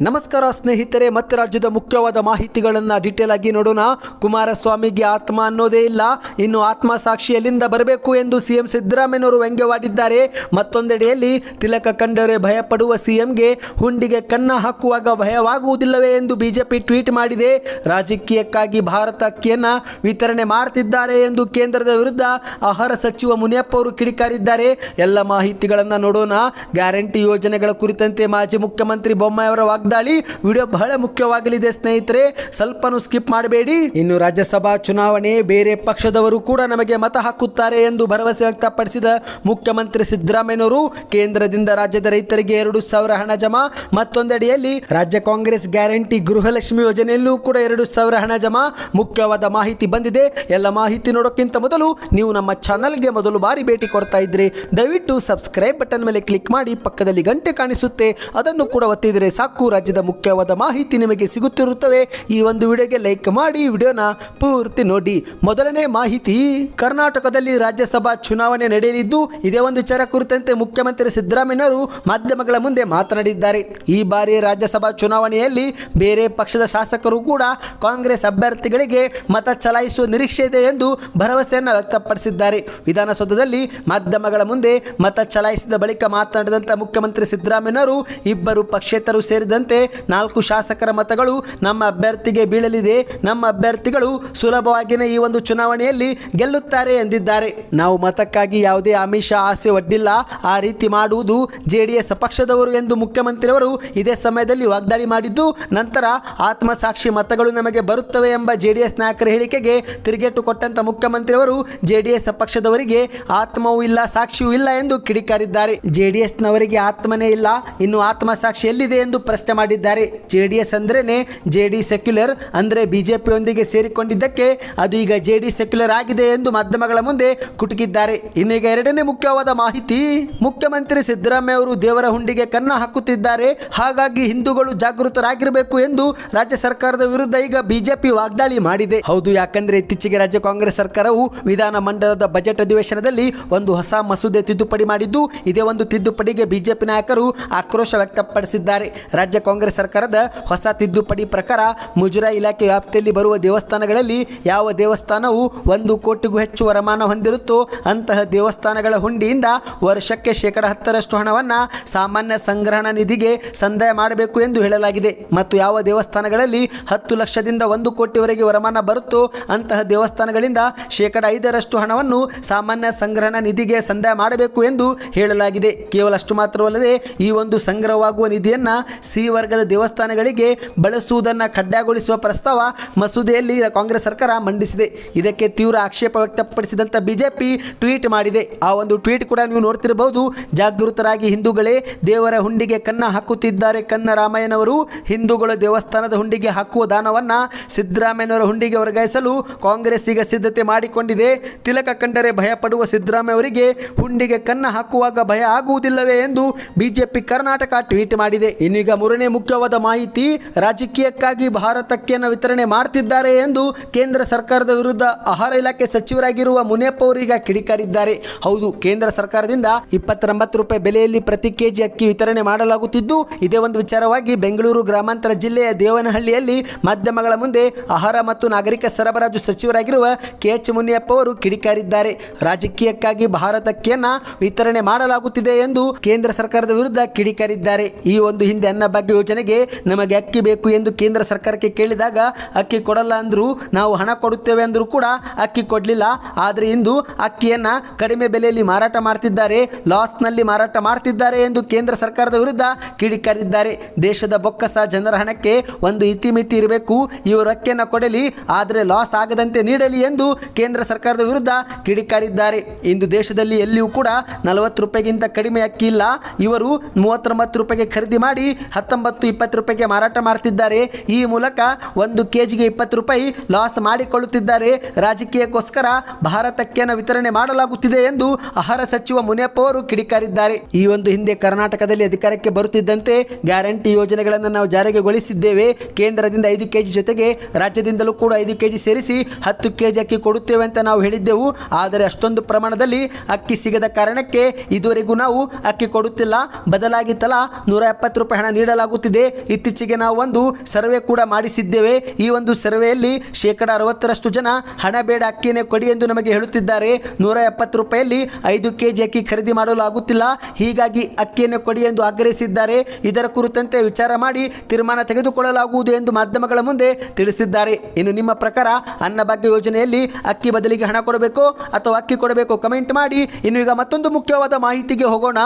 ನಮಸ್ಕಾರ ಸ್ನೇಹಿತರೆ, ಮತ್ತೆ ರಾಜ್ಯದ ಮುಖ್ಯವಾದ ಮಾಹಿತಿಗಳನ್ನು ಡೀಟೇಲ್ ಆಗಿ ನೋಡೋಣ. ಕುಮಾರಸ್ವಾಮಿಗೆ ಆತ್ಮ ಅನ್ನೋದೇ ಇಲ್ಲ. ಇನ್ನು ಆತ್ಮ ಸಾಕ್ಷಿ ಎಲ್ಲಿಂದ ಬರಬೇಕು ಎಂದು ಸಿಎಂ ಸಿದ್ದರಾಮಯ್ಯನವರು ವ್ಯಂಗ್ಯವಾಡಿದ್ದಾರೆ. ಮತ್ತೊಂದೆಡೆಯಲ್ಲಿ ತಿಲಕ ಕಂಡರೆ ಭಯಪಡುವ ಸಿಎಂಗೆ ಹುಂಡಿಗೆ ಕನ್ನ ಹಾಕುವಾಗ ಭಯವಾಗುವುದಿಲ್ಲವೇ ಎಂದು ಬಿಜೆಪಿ ಟ್ವೀಟ್ ಮಾಡಿದೆ. ರಾಜಕೀಯಕ್ಕಾಗಿ ಭಾರತ ವಿತರಣೆ ಮಾಡ್ತಿದ್ದಾರೆ ಎಂದು ಕೇಂದ್ರದ ವಿರುದ್ಧ ಆಹಾರ ಸಚಿವ ಮುನಿಯಪ್ಪ ಅವರು ಕಿಡಿಕಾರಿದ್ದಾರೆ. ಎಲ್ಲ ಮಾಹಿತಿಗಳನ್ನು ನೋಡೋಣ. ಗ್ಯಾರಂಟಿ ಯೋಜನೆಗಳ ಕುರಿತಂತೆ ಮಾಜಿ ಮುಖ್ಯಮಂತ್ರಿ ಬೊಮ್ಮಾಯಿ ಅವರ ವಾಗ್ದಾಳಿ. ವಿಡಿಯೋ ಬಹಳ ಮುಖ್ಯವಾಗಲಿದೆ ಸ್ನೇಹಿತರೆ. ಸ್ವಲ್ಪನೂ ಸ್ಕಿಪ್ ಮಾಡಬೇಡಿ. ಇನ್ನು ರಾಜ್ಯಸಭಾ ಚುನಾವಣೆ ಬೇರೆ ಪಕ್ಷದವರು ಕೂಡ ನಮಗೆ ಮತ ಹಾಕುತ್ತಾರೆ ಎಂದು ಭರವಸೆ ವ್ಯಕ್ತಪಡಿಸಿದ ಮುಖ್ಯಮಂತ್ರಿ ಸಿದ್ದರಾಮಯ್ಯನವರು, ಕೇಂದ್ರದಿಂದ ರಾಜ್ಯದ ರೈತರಿಗೆ ಎರಡು ಸಾವಿರ ಹಣ ಜಮಾ, ಮತ್ತೊಂದೆಡೆಯಲ್ಲಿ ರಾಜ್ಯ ಕಾಂಗ್ರೆಸ್ ಗ್ಯಾರಂಟಿ ಗೃಹಲಕ್ಷ್ಮಿ ಯೋಜನೆಯಲ್ಲೂ ಕೂಡ ಎರಡು ಸಾವಿರ ಹಣ ಜಮಾ. ಮುಖ್ಯವಾದ ಮಾಹಿತಿ ಬಂದಿದೆ. ಎಲ್ಲ ಮಾಹಿತಿ ನೋಡೋಕ್ಕಿಂತ ಮೊದಲು ನೀವು ನಮ್ಮ ಚಾನಲ್ಗೆ ಮೊದಲು ಬಾರಿ ಭೇಟಿ ಕೊಡ್ತಾ ಇದ್ರೆ. ದಯವಿಟ್ಟು ಸಬ್ಸ್ಕ್ರೈಬ್ ಬಟನ್ ಮೇಲೆ ಕ್ಲಿಕ್ ಮಾಡಿ ಪಕ್ಕದಲ್ಲಿ ಗಂಟೆ ಕಾಣಿಸುತ್ತೆ. ಅದನ್ನು ಕೂಡ ಒತ್ತಿದರೆ ಸಾಕು. ರಾಜ್ಯದ ಮುಖ್ಯವಾದ ಮಾಹಿತಿ ನಿಮಗೆ ಸಿಗುತ್ತಿರುತ್ತವೆ, ಈ ಒಂದು ವಿಡಿಯೋಗೆ ಲೈಕ್ ಮಾಡಿ ವಿಡಿಯೋನ ಪೂರ್ತಿ ನೋಡಿ. ಮೊದಲನೇ ಮಾಹಿತಿ, ಕರ್ನಾಟಕದಲ್ಲಿ ರಾಜ್ಯಸಭಾ ಚುನಾವಣೆ ನಡೆಯಲಿದ್ದು, ಇದೇ ಒಂದು ವಿಚಾರ ಕುರಿತಂತೆ ಮುಖ್ಯಮಂತ್ರಿ ಸಿದ್ದರಾಮಯ್ಯನವರು ಮಾಧ್ಯಮಗಳ ಮುಂದೆ ಮಾತನಾಡಿದ್ದಾರೆ. ಈ ಬಾರಿ ರಾಜ್ಯಸಭಾ ಚುನಾವಣೆಯಲ್ಲಿ ಬೇರೆ ಪಕ್ಷದ ಶಾಸಕರು ಕೂಡ ಕಾಂಗ್ರೆಸ್ ಅಭ್ಯರ್ಥಿಗಳಿಗೆ ಮತ ಚಲಾಯಿಸುವ ನಿರೀಕ್ಷೆ ಇದೆ ಎಂದು ಭರವಸೆಯನ್ನು ವ್ಯಕ್ತಪಡಿಸಿದ್ದಾರೆ. ವಿಧಾನಸೌಧದಲ್ಲಿ ಮಾಧ್ಯಮಗಳ ಮುಂದೆ ಮತ ಚಲಾಯಿಸಿದ ಬಳಿಕ ಮಾತನಾಡಿದಂತಹ ಮುಖ್ಯಮಂತ್ರಿ ಸಿದ್ದರಾಮಯ್ಯನವರು ಇಬ್ಬರು ಪಕ್ಷೇತರು ಸೇರಿದಂತೆ ನಾಲ್ಕು ಶಾಸಕರ ಮತಗಳು ನಮ್ಮ ಅಭ್ಯರ್ಥಿಗೆ ಬೀಳಲಿದೆ. ನಮ್ಮ ಅಭ್ಯರ್ಥಿಗಳು ಸುಲಭವಾಗಿಯೇ ಈ ಒಂದು ಚುನಾವಣೆಯಲ್ಲಿ ಗೆಲ್ಲುತ್ತಾರೆ ಎಂದಿದ್ದಾರೆ. ನಾವು ಮತಕ್ಕಾಗಿ ಯಾವುದೇ ಆಮಿಷ, ಆಸೆ, ಒಡ್ಡಿಲ್ಲ. ಆ ರೀತಿ ಮಾಡುವುದು ಜೆಡಿಎಸ್ ಪಕ್ಷದವರು ಎಂದು ಮುಖ್ಯಮಂತ್ರಿಯವರು ಇದೇ ಸಮಯದಲ್ಲಿ ವಾಗ್ದಾಳಿ ಮಾಡಿದ್ದು, ನಂತರ ಆತ್ಮಸಾಕ್ಷಿ ಮತಗಳು ನಮಗೆ ಬರುತ್ತವೆ ಎಂಬ ಜೆಡಿಎಸ್ ನಾಯಕರ ಹೇಳಿಕೆಗೆ ತಿರುಗೇಟು ಕೊಟ್ಟಂತ ಮುಖ್ಯಮಂತ್ರಿಯವರು ಜೆಡಿಎಸ್ ಪಕ್ಷದವರಿಗೆ ಆತ್ಮವೂ ಇಲ್ಲ, ಸಾಕ್ಷಿಯೂ ಇಲ್ಲ ಎಂದು ಕಿಡಿಕಾರಿದ್ದಾರೆ. ಜೆಡಿಎಸ್ನವರಿಗೆ ಆತ್ಮನೇ ಇಲ್ಲ, ಇನ್ನು ಆತ್ಮಸಾಕ್ಷಿ ಎಲ್ಲಿದೆ ಎಂದು ಪ್ರಶ್ನೆ ಮಾಡಿದ್ದಾರೆ. ಜೆಡಿಎಸ್ ಅಂದ್ರೇನೆ ಜೆ ಡಿ ಸೆಕ್ಯುಲರ್ ಅಂದರೆ ಬಿಜೆಪಿಯೊಂದಿಗೆ ಸೇರಿಕೊಂಡಿದ್ದಕ್ಕೆ ಅದು ಈಗ ಜೆ ಡಿ ಸೆಕ್ಯುಲರ್ ಆಗಿದೆ ಎಂದು ಮಾಧ್ಯಮಗಳ ಮುಂದೆ ಕುಟುಕಿದ್ದಾರೆ. ಇನ್ನೀಗ ಎರಡನೇ ಮುಖ್ಯವಾದ ಮಾಹಿತಿ, ಮುಖ್ಯಮಂತ್ರಿ ಸಿದ್ದರಾಮಯ್ಯ ಅವರು ದೇವರ ಹುಂಡಿಗೆ ಕನ್ನ ಹಾಕುತ್ತಿದ್ದಾರೆ. ಹಾಗಾಗಿ ಹಿಂದೂಗಳು ಜಾಗೃತರಾಗಿರಬೇಕು ಎಂದು ರಾಜ್ಯ ಸರ್ಕಾರದ ವಿರುದ್ಧ ಈಗ ಬಿಜೆಪಿ ವಾಗ್ದಾಳಿ ಮಾಡಿದೆ. ಹೌದು, ಯಾಕಂದ್ರೆ ಇತ್ತೀಚೆಗೆ ರಾಜ್ಯ ಕಾಂಗ್ರೆಸ್ ಸರ್ಕಾರವು ವಿಧಾನ ಮಂಡಲದ ಬಜೆಟ್ ಅಧಿವೇಶನದಲ್ಲಿ ಒಂದು ಹೊಸ ಮಸೂದೆ ತಿದ್ದುಪಡಿ ಮಾಡಿದ್ದು, ಇದೇ ಒಂದು ತಿದ್ದುಪಡಿಗೆ ಬಿಜೆಪಿ ನಾಯಕರು ಆಕ್ರೋಶ ವ್ಯಕ್ತಪಡಿಸಿದ್ದಾರೆ. ರಾಜ್ಯ ಕಾಂಗ್ರೆಸ್ ಸರ್ಕಾರದ ಹೊಸ ತಿದ್ದುಪಡಿ ಪ್ರಕಾರ ಮುಜರಾಯಿ ಇಲಾಖೆ ವ್ಯಾಪ್ತಿಯಲ್ಲಿ ಬರುವ ದೇವಸ್ಥಾನಗಳಲ್ಲಿ ಯಾವ ದೇವಸ್ಥಾನವು ಒಂದು ಕೋಟಿಗೂ ಹೆಚ್ಚು ವರಮಾನ ಹೊಂದಿರುತ್ತೋ ಅಂತಹ ದೇವಸ್ಥಾನಗಳ ಹುಂಡಿಯಿಂದ ವರ್ಷಕ್ಕೆ ಶೇಕಡ ಹತ್ತರಷ್ಟು ಹಣವನ್ನು ಸಾಮಾನ್ಯ ಸಂಗ್ರಹಣಾ ನಿಧಿಗೆ ಸಂದಾಯ ಮಾಡಬೇಕು ಎಂದು ಹೇಳಲಾಗಿದೆ. ಮತ್ತು ಯಾವ ದೇವಸ್ಥಾನಗಳಲ್ಲಿ ಹತ್ತು ಲಕ್ಷದಿಂದ ಒಂದು ಕೋಟಿವರೆಗೆ ವರಮಾನ ಬರುತ್ತೋ ಅಂತಹ ದೇವಸ್ಥಾನಗಳಿಂದ ಶೇಕಡ ಐದರಷ್ಟು ಹಣವನ್ನು ಸಾಮಾನ್ಯ ಸಂಗ್ರಹಣಾ ನಿಧಿಗೆ ಸಂದಾಯ ಮಾಡಬೇಕು ಎಂದು ಹೇಳಲಾಗಿದೆ. ಕೇವಲ ಅಷ್ಟು ಮಾತ್ರವಲ್ಲದೆ ಈ ಒಂದು ಸಂಗ್ರಹವಾಗುವ ನಿಧಿಯನ್ನು ಸಿ ವರ್ಗದ ದೇವಸ್ಥಾನಗಳಿಗೆ ಬಳಸುವುದನ್ನು ಕಡ್ಡಾಯಗೊಳಿಸುವ ಪ್ರಸ್ತಾವ ಮಸೂದೆಯಲ್ಲಿ ಕಾಂಗ್ರೆಸ್ ಸರ್ಕಾರ ಮಂಡಿಸಿದೆ. ಇದಕ್ಕೆ ತೀವ್ರ ಆಕ್ಷೇಪ ವ್ಯಕ್ತಪಡಿಸಿದಂಥ ಬಿಜೆಪಿ ಟ್ವೀಟ್ ಮಾಡಿದೆ. ಆ ಒಂದು ಟ್ವೀಟ್ ಕೂಡ ನೀವು ನೋಡ್ತಿರಬಹುದು. ಜಾಗೃತರಾಗಿ ಹಿಂದೂಗಳೇ ದೇವರ ಹುಂಡಿಗೆ ಕನ್ನ ಹಾಕುತ್ತಿದ್ದಾರೆ ಕನ್ನ ರಾಮಯ್ಯನವರು ಹಿಂದೂಗಳು ದೇವಸ್ಥಾನದ ಹುಂಡಿಗೆ ಹಾಕುವ ದಾನವನ್ನು ಸಿದ್ದರಾಮಯ್ಯನವರ ಹುಂಡಿಗೆ ವರ್ಗಾಯಿಸಲು ಕಾಂಗ್ರೆಸ್ ಈಗ ಸಿದ್ಧತೆ ಮಾಡಿಕೊಂಡಿದೆ. ತಿಲಕ ಕಂಡರೆ ಭಯಪಡುವ ಸಿದ್ದರಾಮಯ್ಯ ಅವರಿಗೆ ಹುಂಡಿಗೆ ಕನ್ನ ಹಾಕುವಾಗ ಭಯ ಆಗುವುದಿಲ್ಲವೇ ಎಂದು ಬಿಜೆಪಿ ಕರ್ನಾಟಕ ಟ್ವೀಟ್ ಮಾಡಿದೆ. ಇನ್ನೀಗ ಮೂರನೇ ಮುಖ್ಯವಾದ ಮಾಹಿತಿ ರಾಜಕೀಯಕ್ಕಾಗಿ ಭಾರತಕ್ಕೆಯನ್ನು ವಿತರಣೆ ಮಾಡ್ತಿದ್ದಾರೆ ಎಂದು ಕೇಂದ್ರ ಸರ್ಕಾರದ ವಿರುದ್ಧ ಆಹಾರ ಇಲಾಖೆ ಸಚಿವರಾಗಿರುವ ಮುನಿಯಪ್ಪ ಅವರೀಗ ಕಿಡಿಕಾರಿದ್ದಾರೆ. ಹೌದು, ಕೇಂದ್ರ ಸರ್ಕಾರದಿಂದ ಇಪ್ಪತ್ತೊಂಬತ್ತು ರೂಪಾಯಿ ಬೆಲೆಯಲ್ಲಿ ಪ್ರತಿ ಕೆಜಿ ಅಕ್ಕಿ ವಿತರಣೆ ಮಾಡಲಾಗುತ್ತಿದ್ದು, ಇದೇ ಒಂದು ವಿಚಾರವಾಗಿ ಬೆಂಗಳೂರು ಗ್ರಾಮಾಂತರ ಜಿಲ್ಲೆಯ ದೇವನಹಳ್ಳಿಯಲ್ಲಿ ಮಾಧ್ಯಮಗಳ ಮುಂದೆ ಆಹಾರ ಮತ್ತು ನಾಗರಿಕ ಸರಬರಾಜು ಸಚಿವರಾಗಿರುವ ಕೆ ಎಚ್ ಮುನಿಯಪ್ಪ ಅವರು ಕಿಡಿಕಾರಿದ್ದಾರೆ. ರಾಜಕೀಯಕ್ಕಾಗಿ ಭಾರತಕ್ಕೆನ ವಿತರಣೆ ಮಾಡಲಾಗುತ್ತಿದೆ ಎಂದು ಕೇಂದ್ರ ಸರ್ಕಾರದ ವಿರುದ್ಧ ಕಿಡಿಕಾರಿದ್ದಾರೆ. ಈ ಒಂದು ಹಿಂದೆ ಯೋಜನೆಗೆ ನಮಗೆ ಅಕ್ಕಿ ಬೇಕು ಎಂದು ಕೇಂದ್ರ ಸರ್ಕಾರಕ್ಕೆ ಕೇಳಿದಾಗ ಅಕ್ಕಿ ಕೊಡಲ್ಲ ಅಂದರೂ ನಾವು ಹಣ ಕೊಡುತ್ತೇವೆ ಅಂದರೂ ಕೂಡ ಅಕ್ಕಿ ಕೊಡಲಿಲ್ಲ. ಆದರೆ ಇಂದು ಅಕ್ಕಿಯನ್ನು ಕಡಿಮೆ ಬೆಲೆಯಲ್ಲಿ ಮಾರಾಟ ಮಾಡ್ತಿದ್ದಾರೆ, ಲಾಸ್ನಲ್ಲಿ ಮಾರಾಟ ಮಾಡ್ತಿದ್ದಾರೆ ಎಂದು ಕೇಂದ್ರ ಸರ್ಕಾರದ ವಿರುದ್ಧ ಕಿಡಿಕಾರಿದ್ದಾರೆ ದೇಶದ ಬೊಕ್ಕಸ ಜನರ ಹಣಕ್ಕೆ ಒಂದು ಇತಿಮಿತಿ ಇರಬೇಕು. ಇವರು ಅಕ್ಕಿಯನ್ನು ಕೊಡಲಿ, ಆದರೆ ಲಾಸ್ ಆಗದಂತೆ ನೀಡಲಿ ಎಂದು ಕೇಂದ್ರ ಸರ್ಕಾರದ ವಿರುದ್ಧ ಕಿಡಿಕಾರಿದ್ದಾರೆ ಇಂದು ದೇಶದಲ್ಲಿ ಎಲ್ಲಿಯೂ ಕೂಡ ನಲವತ್ತು ರೂಪಾಯಿಗಿಂತ ಕಡಿಮೆ ಅಕ್ಕಿ ಇಲ್ಲ. ಇವರು ಮೂವತ್ತೊಂಬತ್ತು ರೂಪಾಯಿಗೆ ಖರೀದಿ ಮಾಡಿ ಹತ್ತೊಂಬತ್ತು, ಇಪ್ಪತ್ತು ರೂಪಾಯಿಗೆ ಮಾರಾಟ ಮಾಡ್ತಿದ್ದಾರೆ. ಈ ಮೂಲಕ ಒಂದು ಕೆ ಜಿಗೆ ಇಪ್ಪತ್ತು ರೂಪಾಯಿ ಲಾಸ್ ಮಾಡಿಕೊಳ್ಳುತ್ತಿದ್ದಾರೆ. ರಾಜಕೀಯಕ್ಕೋಸ್ಕರ ಭಾರತಕ್ಕೇನ ವಿತರಣೆ ಮಾಡಲಾಗುತ್ತಿದೆ ಎಂದು ಆಹಾರ ಸಚಿವ ಮುನಿಯಪ್ಪ ಅವರು ಕಿಡಿಕಾರಿದ್ದಾರೆ. ಈ ಒಂದು ಹಿಂದೆ ಕರ್ನಾಟಕದಲ್ಲಿ ಅಧಿಕಾರಕ್ಕೆ ಬರುತ್ತಿದ್ದಂತೆ ಗ್ಯಾರಂಟಿ ಯೋಜನೆಗಳನ್ನು ನಾವು ಜಾರಿಗೆಗೊಳಿಸಿದ್ದೇವೆ ಕೇಂದ್ರದಿಂದ ಐದು ಕೆಜಿ ಜೊತೆಗೆ ರಾಜ್ಯದಿಂದಲೂ ಕೂಡ ಐದು ಕೆಜಿ ಸೇರಿಸಿ ಹತ್ತು ಕೆಜಿ ಅಕ್ಕಿ ಕೊಡುತ್ತೇವೆ ಅಂತ ನಾವು ಹೇಳಿದ್ದೆವು. ಆದರೆ ಅಷ್ಟೊಂದು ಪ್ರಮಾಣದಲ್ಲಿ ಅಕ್ಕಿ ಸಿಗದ ಕಾರಣಕ್ಕೆ ಇದುವರೆಗೂ ನಾವು ಅಕ್ಕಿ ಕೊಡುತ್ತಿಲ್ಲ. ಬದಲಾಗಿ ತಲಾ ನೂರ ಎಪ್ಪತ್ತು ರೂಪಾಯಿ ಹಣ ನೀಡಲಾಗುತ್ತದೆ ಕೊಡಲಾಗುತ್ತಿದೆ ಇತ್ತೀಚೆಗೆ ನಾವು ಒಂದು ಸರ್ವೆ ಕೂಡ ಮಾಡಿಸಿದ್ದೇವೆ. ಈ ಒಂದು ಸರ್ವೆಯಲ್ಲಿ ಶೇಕಡ ಅರವತ್ತರಷ್ಟು ಜನ ಹಣ ಬೇಡ ಅಕ್ಕಿಯನ್ನೇ ಕೊಡಿ ಎಂದು ನಮಗೆ ಹೇಳುತ್ತಿದ್ದಾರೆ. ನೂರ ಎಪ್ಪತ್ತು ರೂಪಾಯಿಯಲ್ಲಿ ಐದು ಕೆ ಜಿ ಅಕ್ಕಿ ಖರೀದಿ ಮಾಡಲು ಆಗುತ್ತಿಲ್ಲ ಹೀಗಾಗಿ ಅಕ್ಕಿಯನ್ನು ಕೊಡಿ ಎಂದು ಆಗ್ರಹಿಸಿದ್ದಾರೆ. ಇದರ ಕುರಿತಂತೆ ವಿಚಾರ ಮಾಡಿ ತೀರ್ಮಾನ ತೆಗೆದುಕೊಳ್ಳಲಾಗುವುದು ಎಂದು ಮಾಧ್ಯಮಗಳ ಮುಂದೆ ತಿಳಿಸಿದ್ದಾರೆ. ಇನ್ನು ನಿಮ್ಮ ಪ್ರಕಾರ ಅನ್ನಭಾಗ್ಯ ಯೋಜನೆಯಲ್ಲಿ ಅಕ್ಕಿ ಬದಲಿಗೆ ಹಣ ಕೊಡಬೇಕು ಅಥವಾ ಅಕ್ಕಿ ಕೊಡಬೇಕು ಕಮೆಂಟ್ ಮಾಡಿ. ಇನ್ನು ಈಗ ಮತ್ತೊಂದು ಮುಖ್ಯವಾದ ಮಾಹಿತಿಗೆ ಹೋಗೋಣ.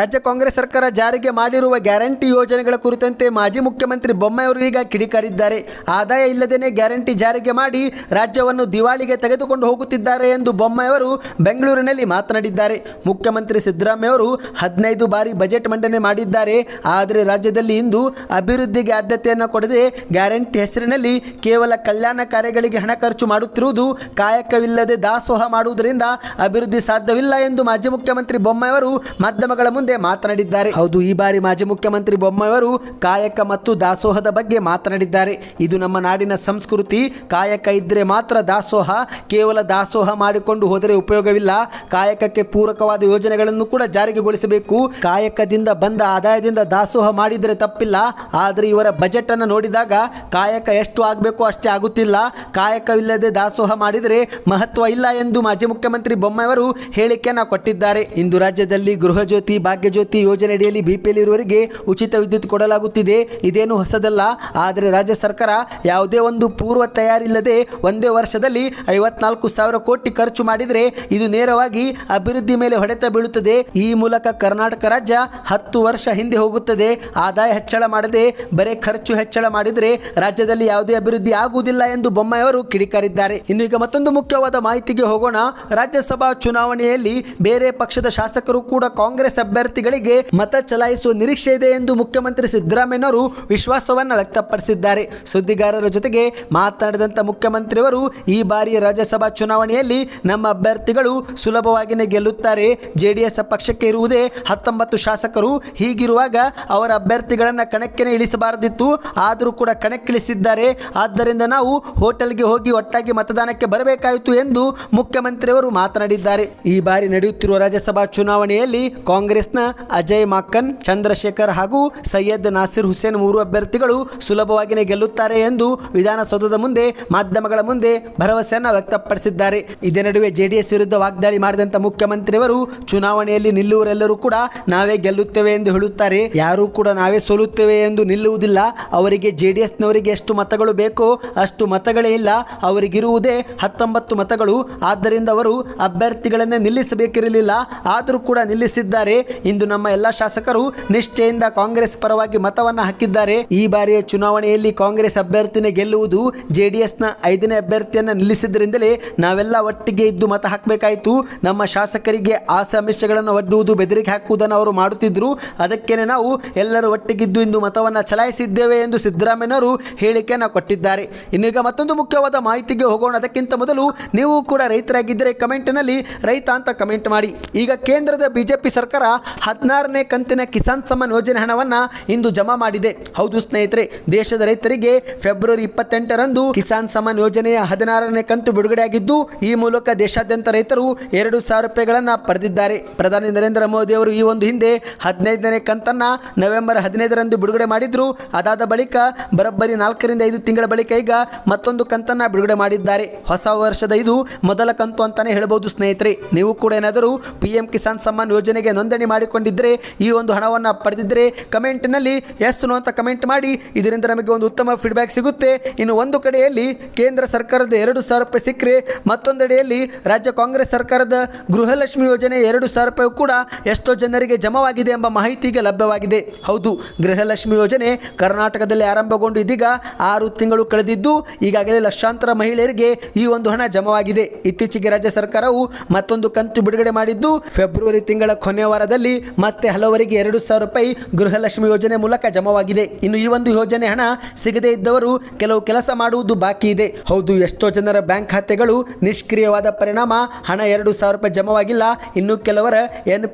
ರಾಜ್ಯ ಕಾಂಗ್ರೆಸ್ ಸರ್ಕಾರ ಜಾರಿಗೆ ಮಾಡಿರುವ ಗ್ಯಾರಂಟಿ ಯೋಜನೆಗಳ ಕುರಿತಂತೆ ಮಾಜಿ ಮುಖ್ಯಮಂತ್ರಿ ಬೊಮ್ಮಾಯಿಯವರು ಈಗ ಕಿಡಿಕಾರಿದ್ದಾರೆ. ಆದಾಯ ಇಲ್ಲದೇನೆ ಗ್ಯಾರಂಟಿ ಜಾರಿಗೆ ಮಾಡಿ ರಾಜ್ಯವನ್ನು ದಿವಾಳಿಗೆ ತೆಗೆದುಕೊಂಡು ಹೋಗುತ್ತಿದ್ದಾರೆ ಎಂದು ಬೊಮ್ಮಾಯಿಯವರು ಬೆಂಗಳೂರಿನಲ್ಲಿ ಮಾತನಾಡಿದ್ದಾರೆ. ಮುಖ್ಯಮಂತ್ರಿ ಸಿದ್ದರಾಮಯ್ಯವರು ಹದಿನೈದು ಬಾರಿ ಬಜೆಟ್ ಮಂಡನೆ ಮಾಡಿದ್ದಾರೆ. ಆದರೆ ರಾಜ್ಯದಲ್ಲಿ ಇಂದು ಅಭಿವೃದ್ಧಿಗೆ ಆದ್ಯತೆಯನ್ನು ಕೊಡದೆ ಗ್ಯಾರಂಟಿ ಹೆಸರಿನಲ್ಲಿ ಕೇವಲ ಕಲ್ಯಾಣ ಕಾರ್ಯಗಳಿಗೆ ಹಣ ಖರ್ಚು ಮಾಡುತ್ತಿರುವುದು ಕಾಯಕವಿಲ್ಲದೆ ದಾಸೋಹ ಮಾಡುವುದರಿಂದ ಅಭಿವೃದ್ಧಿ ಸಾಧ್ಯವಿಲ್ಲ ಎಂದು ಮಾಜಿ ಮುಖ್ಯಮಂತ್ರಿ ಬೊಮ್ಮಾಯಿಯವರು ಮಾಧ್ಯಮಗಳ ಮುಂದೆ ಮಾತನಾಡಿದ್ದಾರೆ. ಹೌದು, ಈ ಬಾರಿ ಮಾಜಿ ಮುಖ್ಯಮಂತ್ರಿ ಬೊಮ್ಮಾಯಿಯವರು ಕಾಯಕ ಮತ್ತು ದಾಸೋಹದ ಬಗ್ಗೆ ಮಾತನಾಡಿದ್ದಾರೆ. ಇದು ನಮ್ಮ ನಾಡಿನ ಸಂಸ್ಕೃತಿ. ಕಾಯಕ ಇದ್ದರೆ ಮಾತ್ರ ದಾಸೋಹ. ಕೇವಲ ದಾಸೋಹ ಮಾಡಿಕೊಂಡು ಹೋದರೆ ಉಪಯೋಗವಿಲ್ಲ. ಕಾಯಕಕ್ಕೆ ಪೂರಕವಾದ ಯೋಜನೆಗಳನ್ನು ಕೂಡ ಜಾರಿಗೆಗೊಳಿಸಬೇಕು ಕಾಯಕದಿಂದ ಬಂದ ಆದಾಯದಿಂದ ದಾಸೋಹ ಮಾಡಿದರೆ ತಪ್ಪಿಲ್ಲ. ಆದರೆ ಇವರ ಬಜೆಟ್ ಅನ್ನು ನೋಡಿದಾಗ ಕಾಯಕ ಎಷ್ಟು ಆಗಬೇಕು ಅಷ್ಟೇ ಆಗುತ್ತಿಲ್ಲ. ಕಾಯಕವಿಲ್ಲದೆ ದಾಸೋಹ ಮಾಡಿದರೆ ಮಹತ್ವ ಇಲ್ಲ ಎಂದು ಮಾಜಿ ಮುಖ್ಯಮಂತ್ರಿ ಬೊಮ್ಮಾಯಿಯವರು ಹೇಳಿಕೆಯನ್ನು ಕೊಟ್ಟಿದ್ದಾರೆ. ಇಂದು ರಾಜ್ಯದಲ್ಲಿ ಗೃಹ ಜ್ಯೋತಿ ಭಾಗ್ಯಜ್ಯೋತಿ ಯೋಜನೆಯಡಿಯಲ್ಲಿ ಬಿಪಿಎಲ್ ಇರುವವರಿಗೆ ಉಚಿತ ವಿದ್ಯುತ್ ಕೊಡಲಾಗುತ್ತಿದೆ. ಇದೇನು ಹೊಸದಲ್ಲ. ಆದರೆ ರಾಜ್ಯ ಸರ್ಕಾರ ಯಾವುದೇ ಒಂದು ಪೂರ್ವ ತಯಾರಿಲ್ಲದೆ ಒಂದೇ ವರ್ಷದಲ್ಲಿ ಐವತ್ನಾಲ್ಕು ಸಾವಿರ ಕೋಟಿ ಖರ್ಚು ಮಾಡಿದರೆ ಇದು ನೇರವಾಗಿ ಅಭಿವೃದ್ಧಿ ಮೇಲೆ ಹೊಡೆತ ಬೀಳುತ್ತದೆ. ಈ ಮೂಲಕ ಕರ್ನಾಟಕ ರಾಜ್ಯ ಹತ್ತು ವರ್ಷ ಹಿಂದೆ ಹೋಗುತ್ತದೆ. ಆದಾಯ ಹೆಚ್ಚಳ ಮಾಡದೆ, ಬರೇ ಖರ್ಚು ಹೆಚ್ಚಳ ಮಾಡಿದರೆ ರಾಜ್ಯದಲ್ಲಿ ಯಾವುದೇ ಅಭಿವೃದ್ಧಿ ಆಗುವುದಿಲ್ಲ ಎಂದು ಬೊಮ್ಮಾಯಿಯವರು ಕಿಡಿಕಾರಿದ್ದಾರೆ. ಇನ್ನು ಈಗ ಮತ್ತೊಂದು ಮುಖ್ಯವಾದ ಮಾಹಿತಿಗೆ ಹೋಗೋಣ. ರಾಜ್ಯಸಭಾ ಚುನಾವಣೆಯಲ್ಲಿ ಬೇರೆ ಪಕ್ಷದ ಶಾಸಕರು ಕೂಡ ಕಾಂಗ್ರೆಸ್ ಅಭ್ಯರ್ಥಿಗಳಿಗೆ ಮತ ಚಲಾಯಿಸುವ ನಿರೀಕ್ಷೆ ಇದೆ ಎಂದು ಮುಖ್ಯಮಂತ್ರಿ ಸಿದ್ದರಾಮಯ್ಯನವರು ವಿಶ್ವಾಸವನ್ನು ವ್ಯಕ್ತಪಡಿಸಿದ್ದಾರೆ. ಸುದ್ದಿಗಾರರ ಜೊತೆಗೆ ಮಾತನಾಡಿದಂಥ ಮುಖ್ಯಮಂತ್ರಿಯವರು ಈ ಬಾರಿಯ ರಾಜ್ಯಸಭಾ ಚುನಾವಣೆಯಲ್ಲಿ ನಮ್ಮ ಅಭ್ಯರ್ಥಿಗಳು ಸುಲಭವಾಗಿಯೇ ಗೆಲ್ಲುತ್ತಾರೆ. ಜೆಡಿಎಸ್ ಪಕ್ಷಕ್ಕೆ ಇರುವುದೇ ಹತ್ತೊಂಬತ್ತು ಶಾಸಕರು. ಹೀಗಿರುವಾಗ ಅವರ ಅಭ್ಯರ್ಥಿಗಳನ್ನು ಕಣಕ್ಕೆನೆ ಇಳಿಸಬಾರದಿತ್ತು. ಆದರೂ ಕೂಡ ಕಣಕ್ಕಿಳಿಸಿದ್ದಾರೆ. ಆದ್ದರಿಂದ ನಾವು ಹೋಟೆಲ್ಗೆ ಹೋಗಿ ಒಟ್ಟಾಗಿ ಮತದಾನಕ್ಕೆ ಬರಬೇಕಾಯಿತು ಎಂದು ಮುಖ್ಯಮಂತ್ರಿಯವರು ಮಾತನಾಡಿದ್ದಾರೆ. ಈ ಬಾರಿ ನಡೆಯುತ್ತಿರುವ ರಾಜ್ಯಸಭಾ ಚುನಾವಣೆಯಲ್ಲಿ ಕಾಂಗ್ರೆಸ್ನ ಅಜಯ್ ಮಾಕನ್, ಚಂದ್ರಶೇಖರ್ ಹಾಗೂ ಸೈಯದ್ ನಾಸಿರ್ ಹುಸೇನ್ ಮೂರು ಅಭ್ಯರ್ಥಿಗಳು ಸುಲಭವಾಗಿಯೇ ಗೆಲ್ಲುತ್ತಾರೆ ಎಂದು ವಿಧಾನಸೌಧದ ಮುಂದೆ ಮಾಧ್ಯಮಗಳ ಮುಂದೆ ಭರವಸೆಯನ್ನು ವ್ಯಕ್ತಪಡಿಸಿದ್ದಾರೆ. ಇದೇ ನಡುವೆ ಜೆಡಿಎಸ್ ವಿರುದ್ಧ ವಾಗ್ದಾಳಿ ಮಾಡಿದಂಥ ಮುಖ್ಯಮಂತ್ರಿಯವರು ಚುನಾವಣೆಯಲ್ಲಿ ನಿಲ್ಲುವರೆಲ್ಲರೂ ಕೂಡ ನಾವೇ ಗೆಲ್ಲುತ್ತೇವೆ ಎಂದು ಹೇಳುತ್ತಾರೆ. ಯಾರೂ ಕೂಡ ನಾವೇ ಸೋಲುತ್ತೇವೆ ಎಂದು ನಿಲ್ಲುವುದಿಲ್ಲ. ಅವರಿಗೆ ಜೆಡಿಎಸ್ನವರಿಗೆ ಎಷ್ಟು ಮತಗಳು ಬೇಕೋ ಅಷ್ಟು ಮತಗಳೇ ಇಲ್ಲ. ಅವರಿಗಿರುವುದೇ ಹತ್ತೊಂಬತ್ತು ಮತಗಳು. ಆದ್ದರಿಂದ ಅವರು ಅಭ್ಯರ್ಥಿಗಳನ್ನೇ ನಿಲ್ಲಿಸಬೇಕಿರಲಿಲ್ಲ. ಆದರೂ ಕೂಡ ನಿಲ್ಲಿಸಿದ್ದಾರೆ. ಇಂದು ನಮ್ಮ ಎಲ್ಲ ಶಾಸಕರು ನಿಷ್ಠೆಯಿಂದ ಕಾಂಗ್ರೆಸ್ ಪರವಾಗಿ ಮತವನ್ನು ಹಾಕಿದ್ದಾರೆ. ಈ ಬಾರಿಯ ಚುನಾವಣೆಯಲ್ಲಿ ಕಾಂಗ್ರೆಸ್ ಅಭ್ಯರ್ಥಿನೇ ಗೆಲ್ಲುವುದು ಜೆಡಿಎಸ್ನ ಐದನೇ ಅಭ್ಯರ್ಥಿಯನ್ನ ನಿಲ್ಲಿಸಿದ್ರಿಂದಲೇ ನಾವೆಲ್ಲ ಒಟ್ಟಿಗೆ ಇದ್ದು ಮತ ಹಾಕಬೇಕಾಯಿತು. ನಮ್ಮ ಶಾಸಕರಿಗೆ ಆ ಆಮಿಷಗಳನ್ನು ಒಡ್ಡುವುದು, ಬೆದರಿಕೆ ಹಾಕುವುದನ್ನು ಅವರು ಮಾಡುತ್ತಿದ್ದರು ಅದಕ್ಕೇನೆ ನಾವು ಎಲ್ಲರೂ ಒಟ್ಟಿಗಿದ್ದು ಇಂದು ಮತವನ್ನು ಚಲಾಯಿಸಿದ್ದೇವೆ ಎಂದು ಸಿದ್ದರಾಮಯ್ಯನವರು ಹೇಳಿಕೆಯನ್ನು ಕೊಟ್ಟಿದ್ದಾರೆ. ಇನ್ನೀಗ ಮತ್ತೊಂದು ಮುಖ್ಯವಾದ ಮಾಹಿತಿಗೆ ಹೋಗೋಣ. ಅದಕ್ಕಿಂತ ಮೊದಲು ನೀವು ಕೂಡ ರೈತರಾಗಿದ್ದರೆ ಕಮೆಂಟ್ನಲ್ಲಿ ರೈತ ಅಂತ ಕಮೆಂಟ್ ಮಾಡಿ. ಈಗ ಕೇಂದ್ರದ ಬಿಜೆಪಿ ಸರ್ಕಾರ ಹದಿನಾರನೇ ಕಂತಿನ ಕಿಸಾನ್ ಸಮ್ಮಾನ್ ಯೋಜನೆ ಹಣವನ್ನು ಇಂದು ಜಮಾ ಮಾಡಿದೆ. ಹೌದು ಸ್ನೇಹಿತರೆ, ದೇಶದ ರೈತರಿಗೆ ಫೆಬ್ರವರಿ ಇಪ್ಪತ್ತೆಂಟರಂದು ಕಿಸಾನ್ ಸಮಾನ್ ಯೋಜನೆಯ ಹದಿನಾರನೇ ಕಂತು ಬಿಡುಗಡೆಯಾಗಿದ್ದು, ಈ ಮೂಲಕ ದೇಶಾದ್ಯಂತ ರೈತರು ಎರಡು ಸಾವಿರ ರೂಪಾಯಿಗಳನ್ನು ಪಡೆದಿದ್ದಾರೆ. ಪ್ರಧಾನಿ ನರೇಂದ್ರ ಮೋದಿ ಅವರು ಈ ಒಂದು ಹಿಂದೆ ಹದಿನೈದನೇ ಕಂತನ್ನ ನವೆಂಬರ್ ಹದಿನೈದರಂದು ಬಿಡುಗಡೆ ಮಾಡಿದ್ರು. ಅದಾದ ಬಳಿಕ ಬರೋಬ್ಬರಿ ನಾಲ್ಕರಿಂದ ಐದು ತಿಂಗಳ ಬಳಿಕ ಈಗ ಮತ್ತೊಂದು ಕಂತನ್ನ ಬಿಡುಗಡೆ ಮಾಡಿದ್ದಾರೆ. ಹೊಸ ವರ್ಷದ ಇದು ಮೊದಲ ಕಂತು ಅಂತಾನೆ ಹೇಳಬಹುದು ಸ್ನೇಹಿತರೆ. ನೀವು ಕೂಡ ಏನಾದರೂ ಪಿ ಎಂ ಕಿಸಾನ್ ಸಮ್ಮಾನ್ ಯೋಜನೆಗೆ ನೋಂದಣಿ ಮಾಡಿಕೊಂಡಿದ್ದರೆ ಈ ಒಂದು ಹಣವನ್ನು ಪಡೆದಿದ್ದರೆ ಕಮೆಂಟ್ನಲ್ಲಿ ಎಸ್ ನೋ ಅಂತ ಕಮೆಂಟ್ ಮಾಡಿ, ಇದರಿಂದ ನಮಗೆ ಒಂದು ಉತ್ತಮ ಫೀಡ್ಬ್ಯಾಕ್ ಸಿಗುತ್ತೆ. ಇನ್ನು ಒಂದು ಕಡೆಯಲ್ಲಿ ಕೇಂದ್ರ ಸರ್ಕಾರದ ಎರಡು ಸಾವಿರ ರೂಪಾಯಿ ಸಿಕ್ಕರೆ, ಮತ್ತೊಂದೆಡೆಯಲ್ಲಿ ರಾಜ್ಯ ಕಾಂಗ್ರೆಸ್ ಸರ್ಕಾರದ ಗೃಹಲಕ್ಷ್ಮಿ ಯೋಜನೆ ಎರಡು ಸಾವಿರ ರೂಪಾಯಿ ಕೂಡ ಎಷ್ಟೋ ಜನರಿಗೆ ಜಮವಾಗಿದೆ ಎಂಬ ಮಾಹಿತಿಗೆ ಲಭ್ಯವಾಗಿದೆ. ಹೌದು, ಗೃಹಲಕ್ಷ್ಮಿ ಯೋಜನೆ ಕರ್ನಾಟಕದಲ್ಲಿ ಆರಂಭಗೊಂಡು ಇದೀಗ ಆರು ತಿಂಗಳು ಕಳೆದಿದ್ದು, ಈಗಾಗಲೇ ಲಕ್ಷಾಂತರ ಮಹಿಳೆಯರಿಗೆ ಈ ಒಂದು ಹಣ ಜಮವಾಗಿದೆ. ಇತ್ತೀಚೆಗೆ ರಾಜ್ಯ ಸರ್ಕಾರವು ಮತ್ತೊಂದು ಕಂತು ಬಿಡುಗಡೆ ಮಾಡಿದ್ದು, ಫೆಬ್ರವರಿ ತಿಂಗಳ ಕೊನೆಯ ವಾರದಲ್ಲಿ ಮತ್ತೆ ಹಲವರಿಗೆ ಎರಡು ಸಾವಿರ ರೂಪಾಯಿ ಗೃಹಲಕ್ಷ್ಮಿ ಯೋಜನೆ ಮೂಲಕ ಜಮವಾಗಿದೆ. ಇನ್ನು ಈ ಒಂದು ಯೋಜನೆ ಹಣ ಸಿಗದೇ ಇದ್ದವರು ಕೆಲವು ಕೆಲಸ ಮಾಡುವುದು ಬಾಕಿ ಇದೆ. ಹೌದು, ಎಷ್ಟೋ ಜನರ ಬ್ಯಾಂಕ್ ಖಾತೆಗಳು ನಿಷ್ಕ್ರಿಯವಾದ ಪರಿಣಾಮ. ಹಣ ಎರಡು ಸಾವಿರ ರೂಪಾಯಿ ಜಮವಾಗಿಲ್ಲ. ಇನ್ನು ಕೆಲವರ ಎನ್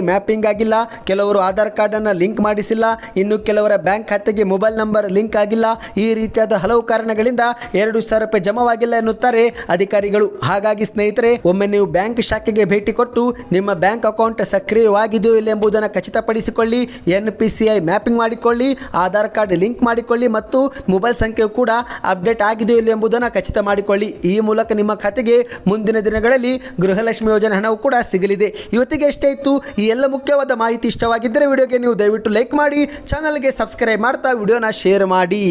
ಮ್ಯಾಪಿಂಗ್ ಆಗಿಲ್ಲ. ಕೆಲವರು ಆಧಾರ್ ಕಾರ್ಡನ್ನು ಲಿಂಕ್ ಮಾಡಿಸಿಲ್ಲ. ಇನ್ನು ಕೆಲವರ ಬ್ಯಾಂಕ್ ಖಾತೆಗೆ ಮೊಬೈಲ್ ನಂಬರ್ ಲಿಂಕ್ ಆಗಿಲ್ಲ. ಈ ರೀತಿಯಾದ ಹಲವು ಕಾರಣಗಳಿಂದ ಎರಡು ಸಾವಿರ ರೂಪಾಯಿ ಜಮವಾಗಿಲ್ಲ ಎನ್ನುತ್ತಾರೆ ಅಧಿಕಾರಿಗಳು. ಹಾಗಾಗಿ ಸ್ನೇಹಿತರೆ, ಒಮ್ಮೆ ನೀವು ಬ್ಯಾಂಕ್ ಶಾಖೆಗೆ ಭೇಟಿ ಕೊಟ್ಟು ನಿಮ್ಮ ಬ್ಯಾಂಕ್ ಅಕೌಂಟ್ ಸಕ್ರಿಯವಾಗಿದೆಯೋ ಇಲ್ಲ ಎಂಬುದನ್ನು ಖಚಿತಪಡಿಸಿಕೊಳ್ಳಿ. N P C I mapping mapping ಮಾಡಿಕೊಳ್ಳಿ, ಆಧಾರ್ ಕಾರ್ಡ್ ಲಿಂಕ್ ಮಾಡಿಕೊಳ್ಳಿ ಮತ್ತು ಮೊಬೈಲ್ ಸಂಖ್ಯೆಯು ಕೂಡ ಅಪ್ಡೇಟ್ ಆಗಿದೆಯೋ ಇಲ್ಲ ಎಂಬುದನ್ನು ಖಚಿತ ಮಾಡಿಕೊಳ್ಳಿ. ಈ ಮೂಲಕ ನಿಮ್ಮ ಖಾತೆಗೆ ಮುಂದಿನ ದಿನಗಳಲ್ಲಿ ಗೃಹಲಕ್ಷ್ಮಿ ಯೋಜನೆ ಹಣವು ಕೂಡ ಸಿಗಲಿದೆ. ಇವತ್ತಿಗೆ ಎಷ್ಟೇ ಇತ್ತು. ಈ ಎಲ್ಲ ಮುಖ್ಯವಾದ ಮಾಹಿತಿ ಇಷ್ಟವಾಗಿದ್ದರೆ ವಿಡಿಯೋಗೆ ನೀವು ದಯವಿಟ್ಟು ಲೈಕ್ ಮಾಡಿ, ಚಾನಲ್ಗೆ ಸಬ್ಸ್ಕ್ರೈಬ್ ಮಾಡ್ತಾ ವಿಡಿಯೋನ ಶೇರ್ ಮಾಡಿ.